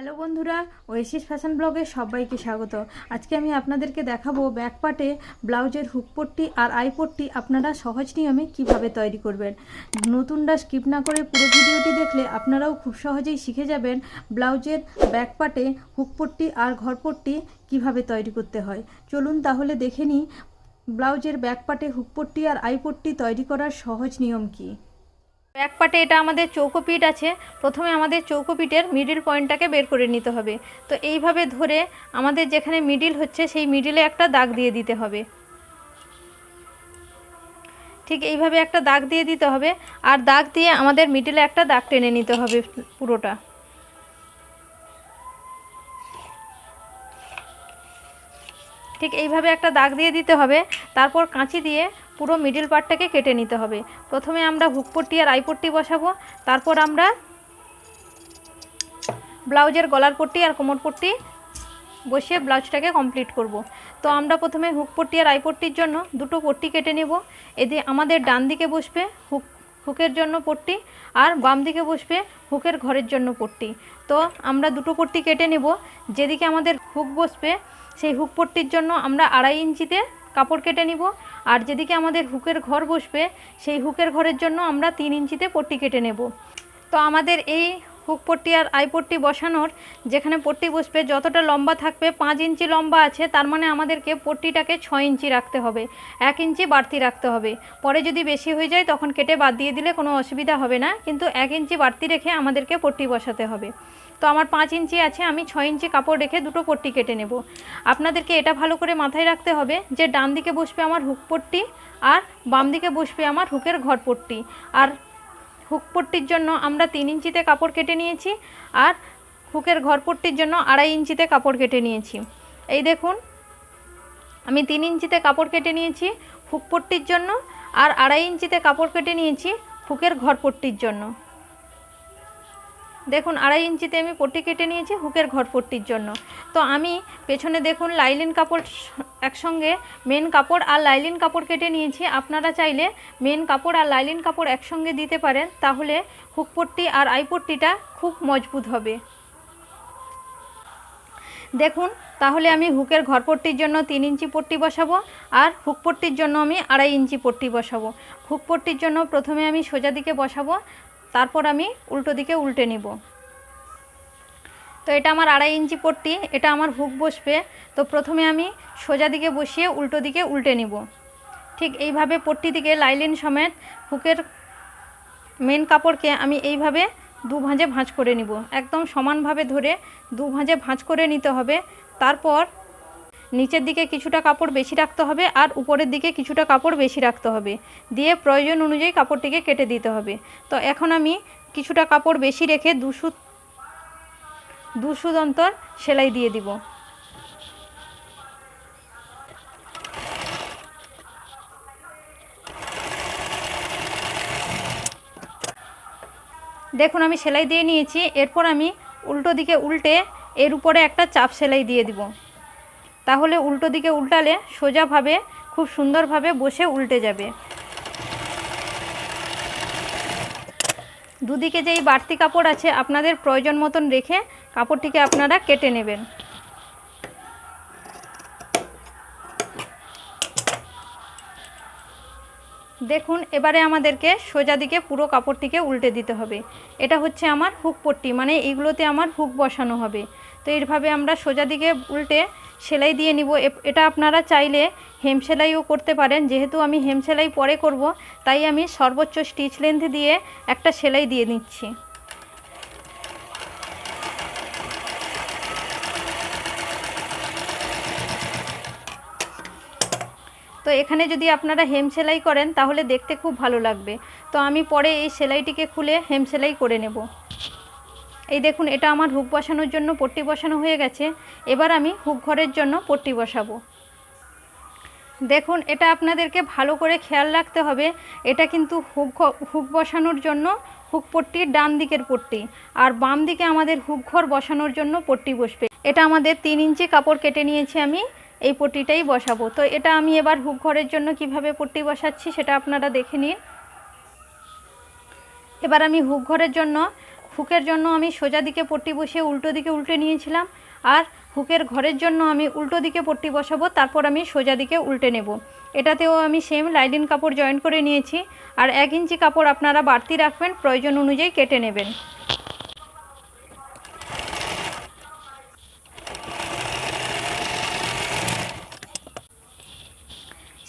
Hello বন্ধুরা Oasis fashion ব্লগে সবাইকে স্বাগত। আজকে আমি আপনাদেরকে দেখাবো ব্যাক পার্টে ব্লাউজের হুক পট্টি আর আই পট্টি আপনারা সহজ নিয়মে কীভাবে তৈরি করবেন। নতুনরা স্কিপ না করে পুরো ভিডিওটি দেখলে আপনারাও খুব সহজেই শিখে যাবেন ব্লাউজের ব্যাক পার্টে হুক পট্টি আর ঘর পট্টি কীভাবে তৈরি করতে হয়। চলুন তাহলে দেখে নিই, ব্লাউজের ব্যাক পার্টে হুক পট্টি আর আই পট্টি তৈরি করার সহজ নিয়ম কী। এক পাটে এটা আমাদের চৌকো পিঠ আছে। প্রথমে আমাদের চৌকো পিঠের মিডিল পয়েন্টটাকে বের করে নিতে হবে। তো এইভাবে ধরে আমাদের যেখানে মিডিল হচ্ছে, সেই মিডিলে একটা দাগ দিয়ে দিতে হবে। ঠিক এইভাবে একটা দাগ দিয়ে দিতে হবে। আর দাগ দিয়ে আমাদের মিডিলে একটা দাগ টেনে নিতে হবে পুরোটা। ঠিক এইভাবে একটা দাগ দিয়ে দিতে হবে, তারপর কাঁচি দিয়ে পুরো মিডিল পার্টটাকে কেটে নিতে হবে প্রথমে আমরা হুকপট্টি আর আইপট্টি বসাবো, তারপর আমরা ব্লাউজের গলার পট্টি আর কোমর পট্টি বসিয়ে ব্লাউজটাকে কমপ্লিট করব। তো আমরা প্রথমে হুক পট্টি আর আইপট্টির জন্য দুটো পট্টি কেটে নেব এতে আমাদের ডান দিকে বসবে হুক হুকের জন্য পট্টি আর বাম দিকে বসবে হুকের ঘরের জন্য পট্টি। তো আমরা দুটো পট্টি কেটে নেব। যেদিকে আমাদের হুক বসবে, সেই হুক পট্টির জন্য আমরা আড়াই ইঞ্চিতে কাপড় কেটে নিব। আর যেদিকে আমাদের হুকের ঘর বসবে, সেই হুকের ঘরের জন্য আমরা তিন ইঞ্চিতে পট্টি কেটে নেব। তো আমাদের এই হুক পট্টি আর আই পট্টি বসানোর, যেখানে পট্টি বসবে যতটা লম্বা থাকবে, পাঁচ ইঞ্চি লম্বা আছে, তার মানে আমাদেরকে পট্টিটাকে ছয় ইঞ্চি রাখতে হবে, এক ইঞ্চি বাড়তি রাখতে হবে। পরে যদি বেশি হয়ে যায়, তখন কেটে বাদ দিয়ে দিলে কোনো অসুবিধা হবে না, কিন্তু এক ইঞ্চি বাড়তি রেখে আমাদেরকে পট্টি বসাতে হবে। তো আমার পাঁচ ইঞ্চি আছে, আমি ছয় ইঞ্চি কাপড় রেখে দুটো পট্টি কেটে নেব। আপনাদেরকে এটা ভালো করে মাথায় রাখতে হবে যে ডান দিকে বসবে আমার হুক পট্টি আর বাম দিকে বসবে আমার হুকের ঘর পট্টি। আর হুক পট্টির জন্য আমরা তিন ইঞ্চিতে কাপড় কেটে নিয়েছি আর হুকের ঘরপট্টির জন্য আড়াই ইঞ্চিতে কাপড় কেটে নিয়েছি। এই দেখুন, আমি তিন ইঞ্চিতে কাপড় কেটে নিয়েছি হুকপট্টির জন্য আর আড়াই ইঞ্চিতে কাপড় কেটে নিয়েছি হুকের ঘরপট্টির জন্য। দেখুন, আড়াই ইঞ্চিতে আমি পট্টি কেটে নিয়েছি হুকের ঘর পট্টির জন্য। তো আমি পেছনে দেখুন, লাইলিন কাপড় একসঙ্গে, মেন কাপড় আর লাইলিন কাপড় কেটে নিয়েছি। আপনারা চাইলে মেন কাপড় আর লাইলিন কাপড় একসঙ্গে দিতে পারেন, তাহলে হুক পট্টি আর আই পট্টিটা খুব মজবুত হবে। দেখুন, তাহলে আমি হুকের ঘর পট্টির জন্য তিন ইঞ্চি পট্টি বসাবো আর হুক পট্টির জন্য আমি আড়াই ইঞ্চি পট্টি বসাবো। হুক পট্টির জন্য প্রথমে আমি সোজা দিকে বসাবো তারপর আমি উল্টো দিকে উল্টে নিব। তো এটা আমার আড়াই ইঞ্চি পট্টি, এটা আমার হুক বসবে। তো প্রথমে আমি সোজা দিকে বসিয়ে উল্টো দিকে উল্টে নিব। ঠিক এইভাবে পট্টি দিকে লাইলিন সমেত হুকের মেন কাপড়কে আমি এইভাবে দু ভাঁজে ভাঁজ করে নিব। একদম সমানভাবে ধরে দু ভাঁজে ভাঁজ করে নিতে হবে। তারপর নিচের দিকে কিছুটা কাপড় বেশি রাখতে হবে আর উপরের দিকে কিছুটা কাপড় বেশি রাখতে হবে। দিয়ে প্রয়োজন অনুযায়ী কাপড়টিকে কেটে দিতে হবে। তো এখন আমি কিছুটা কাপড় বেশি রেখে দুশো দুশো অন্তর সেলাই দিয়ে দিব। দেখুন, আমি সেলাই দিয়ে নিয়েছি। এরপর আমি উল্টো দিকে উল্টে এর উপরে একটা চাপ সেলাই দিয়ে দিব। তাহলে উল্টো দিকে উল্টালে সোজাভাবে খুব সুন্দরভাবে বসে উল্টে যাবে। দুদিকে যেই বাড়তি কাপড় আছে আপনাদের প্রয়োজন মতন রেখে কাপড়টিকে আপনারা কেটে নেবেন। দেখুন, এবারে আমাদেরকে সোজা দিকে পুরো কাপড়টিকে উল্টে দিতে হবে। এটা হচ্ছে আমার হুক পট্টি মানে এইগুলোতে আমার হুক বসানো হবে। তো এইভাবে আমরা সোজা দিকে উল্টে সেলাই দিয়ে নিব। এটা আপনারা চাইলে হেম সেলাইও করতে পারেন। যেহেতু আমি হেম সেলাই পরে করব, তাই আমি সর্বোচ্চ স্টিচ লেন্থ দিয়ে একটা সেলাই দিয়ে নিচ্ছি। তো এখানে যদি আপনারা হেম সেলাই করেন, তাহলে দেখতে খুব ভালো লাগবে। তো আমি পরে এই সেলাইটিকে খুলে হেম সেলাই করে নেব। এই দেখুন, এটা আমার হুক বসানোর জন্য পট্টি বসানো হয়ে গেছে। এবার আমি হুক ঘরের জন্য পট্টি বসাবো। দেখুন, এটা আপনাদেরকে ভালো করে খেয়াল রাখতে হবে। এটা কিন্তু হুক হুক বসানোর জন্য হুক পট্টির ডান দিকের পট্টি। আর বাম দিকে আমাদের হুক ঘর বসানোর জন্য পট্টি বসবে। এটা আমাদের তিন ইঞ্চি কাপড় কেটে নিয়েছি আমি, এই পট্টিটাই বসাবো। তো এটা আমি এবার হুক ঘরের জন্য কীভাবে পট্টি বসাচ্ছি সেটা আপনারা দেখে নিন। এবার আমি হুক ঘরের জন্য হুকের জন্য আমি সোজা দিকে পট্টি বসিয়ে উল্টো দিকে উল্টে নিয়েছিলাম, আর হুকের ঘরের জন্য আমি উল্টো দিকে পট্টি বসাবো, তারপর আমি সোজা দিকে উল্টে নেব। এটাতেও আমি সেম লাইলিন কাপড় জয়েন করে নিয়েছি, আর এক ইঞ্চি কাপড় আপনারা বাড়তি রাখবেন, প্রয়োজন অনুযায়ী কেটে নেবেন।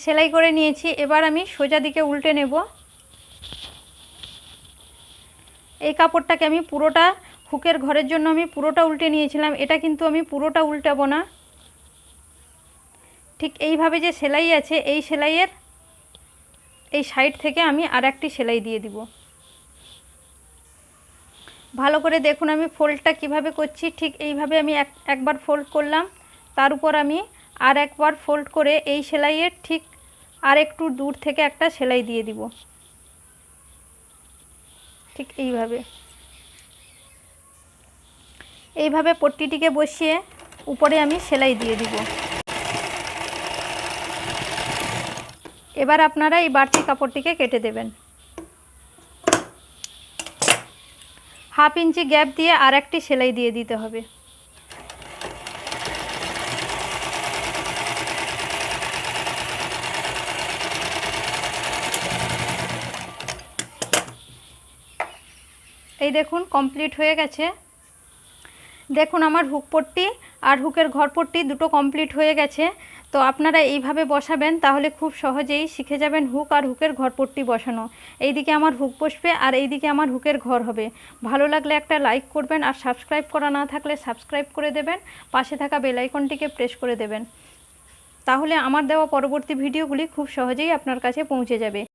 সেলাই করে নিয়েছি, এবার আমি সোজা দিকে উল্টে নেব। এই কাপড়টাকে আমি পুরোটা হুকের ঘরের জন্য আমি পুরোটা উল্টে নিয়েছিলাম। এটা কিন্তু আমি পুরোটা উল্টাবো না। ঠিক এইভাবে যে সেলাই আছে, এই সেলাইয়ের এই সাইড থেকে আমি আর একটি সেলাই দিয়ে দিব। ভালো করে দেখুন আমি ফোল্ডটা কীভাবে করছি। ঠিক এইভাবে আমি এক, একবার ফোল্ড করলাম। তার উপর আমি আর একবার ফোল্ড করে এই সেলাইয়ের ঠিক আর একটু দূর থেকে একটা সেলাই দিয়ে দিব। ঠিক এইভাবে। এইভাবে পট্টিটিকে বসিয়ে উপরে আমি সেলাই দিয়ে দিব। এবার আপনারা এই বাড়তি কাপড়টিকে কেটে দেবেন। হাফ ইঞ্চি গ্যাপ দিয়ে আর একটি সেলাই দিয়ে দিতে হবে। এই দেখুন কমপ্লিট হয়ে গেছে। দেখুন আমার হুক পট্টি আর হুকের ঘর পট্টি দুটো কমপ্লিট হয়ে গেছে। তো আপনারা এইভাবে বসাবেন, তাহলে খুব সহজেই শিখে যাবেন হুক আর হুকের ঘর পট্টি বসানো। এইদিকে আমার হুক বসবে আর এইদিকে আমার হুকের ঘর হবে। ভালো লাগলে একটা লাইক করবেন আর সাবস্ক্রাইব করা না থাকলে সাবস্ক্রাইব করে দেবেন। পাশে থাকা বেলাইকনটিকে প্রেস করে দেবেন। তাহলে আমার দেওয়া পরবর্তী ভিডিওগুলি খুব সহজেই আপনার কাছে পৌঁছে যাবে।